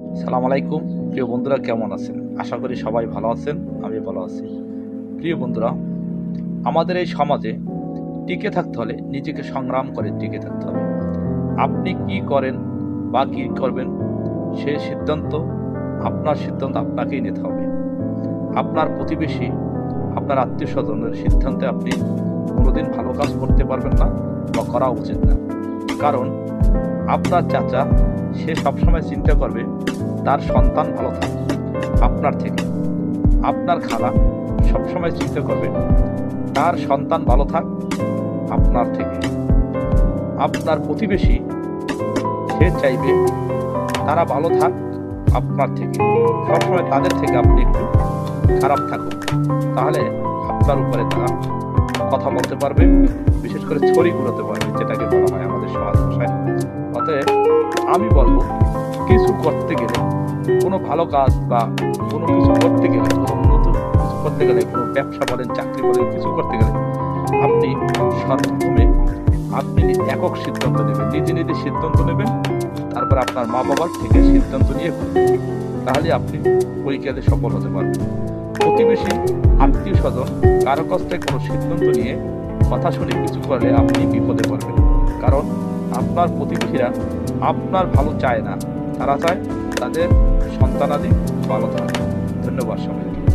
সালাম আলাইকুম। প্রিয় বন্ধুরা, কেমন আছেন? আশা করি সবাই ভালো আছেন আমি ভালো আছি। প্রিয় বন্ধুরা, আমাদের এই সমাজে টিকে থাকতে হলে নিজেকে সংগ্রাম করে টিকে থাকতে হবে। আপনি কি করেন বা কী করবেন, সে সিদ্ধান্ত, আপনার সিদ্ধান্ত আপনাকেই নিতে হবে। আপনার প্রতিবেশী, আপনার আত্মীয় স্বজনের সিদ্ধান্তে আপনি কোনোদিন ভালো কাজ করতে পারবেন না বা করা উচিত না। কারণ আপনার চাচা সে সবসময় চিন্তা করবে, তার সন্তান ভালো থাক, আপনার থেকে। আপনার খালা সবসময় চিন্তা করবে, তার সন্তান ভালো থাক, আপনার থেকে। আপনার প্রতিবেশী, সে চাইবে তারা ভালো থাক, আপনার থেকে। সবসময় তাদের থেকে আপনি একটু খারাপ থাকুন, তাহলে আপনার উপরে তারা কথা বলতে পারবে, বিশেষ করে ছড়ি ঘুরোতে পারবে, যেটাকে বলা হয় আমাদের সমাজ ভাষায়। অতএব আমি বলব, কিছু করতে গেলে, কোনো ভালো কাজ বা কোনো কিছু করতে গেলে, কোনো নতুন কিছু করতে গেলে, কোনো ব্যবসা বলেন, চাকরি বলেন, কিছু করতে গেলে, আপনি সর্বপ্রথমে, আপনি একক সিদ্ধান্ত নেবেন, নিজে নিজে সিদ্ধান্ত নেবেন, তারপর আপনার মা বাবার থেকে সিদ্ধান্ত নিয়ে করবেন তাহলে আপনি পরীক্ষাতে সফল হতে পারবেন। প্রতিবেশী আত্মীয় স্বজন কারও কাছ থেকে কোনো সিদ্ধান্ত নিয়ে কথা শুনে কিছু করলে আপনি বিপদে পড়বেন। কারণ আপনার প্রতিবেশীরা আপনার ভালো চায় না। তারা চায় তাদের সন্তানাদি ভালো থাকে। ধন্যবাদ সবাই